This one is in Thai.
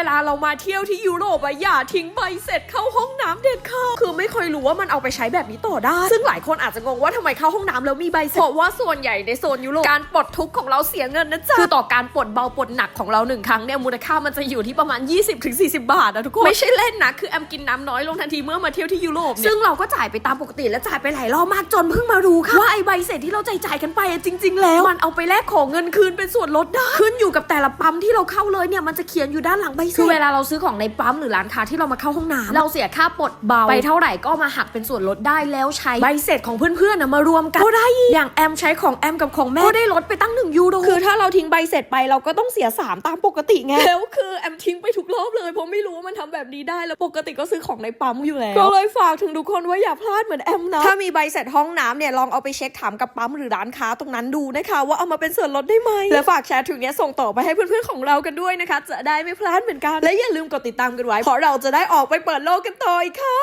วลาเรามาเที่ยวที่ยุโรปอะอย่าทิ้งใบเสร็จเข้าห้องน้ำเด็ดขาดคือไม่เคยรู้ว่ามันเอาไปใช้แบบนี้ต่อได้ ซึ่งหลายคนอาจจะงงว่าทำไมเข้าห้องน้ำแล้วมีใบเสร็จเพราะว่าส่วนใหญ่ในโซนยุโรปการปลดทุกข์ของเราเสียเงินนะจ๊ะคือต่อการปลดเบาปลดหนักของเราหนึ่งครั้งเนี่ยมูลค่ามันจะอยู่ที่ประมาณ 20-40 บาทนะทุกคนไม่ใช่เล่นนะคือแอมกินน้ำน้อยลงทันทีเมื่อมาเที่ยวที่ยุโรปเนี่ยซึ่งเราก็จ่ายไปตามปกติและจ่ายไปหลายรอบมากจนเพิ่งมารู้ค่ะว่าไอ้ใบเสร็จที่เราจ่ายจ่ายๆกันไปอะจริง ๆ แล้ว มันเอาไปแลกของเงินคืนเป็นส่วนลดได้ขึ้นอยู่กับแต่ละปั๊มที่เราเข้าเลยเนี่ยมันจะเขียนอยู่ด้านหลังใบเสร็จ คือเวลาเราซื้อของในปั๊มหรือร้านค้าที่เรามาเข้าห้องน้ำเราเสียค่าปลดเบาไปเท่าไหร่ก็มาหักเป็นส่วนลดได้แล้วใช้ใบเสร็จของเพื่อนๆนะมารวมกันก็ได้อีกอย่างแอมใช้ของแอมกับของแม่ก็ได้ลดไปตั้ง1ยูโรคือถ้าเราทิ้งใบเสร็จไปเราก็ต้องเสีย 3 ตามปกติไงแล้วคือแอมทิ้งไปทุกรอบเลยเพราะไม่รู้ว่ามันทำแบบนี้ได้แล้วปกติก็ซื้อของในปั๊มอยู่แล้วก็เลยฝากถึงทุกคนว่าอย่าพลาดเหมือนแอมนะถ้ามีใบเสร็จห้องน้ำเนี่ยลองเอาไปเช็คถามกับปั๊มหรือร้านค้าตรงนั้นดูนะคะว่าเอามาเป็นส่วนลดได้ไหมและฝากแชร์ถึงเนี้ยส่งต่อไปให้เพื่อนๆของเรากันด้วยนะคะ จะได้ไม่พลาดเหมือนกัน และอย่าลืมกดติดตามกันไว้เพราะเราจะได้ออกไปเปิดโลกกันต่ออีกค่ะ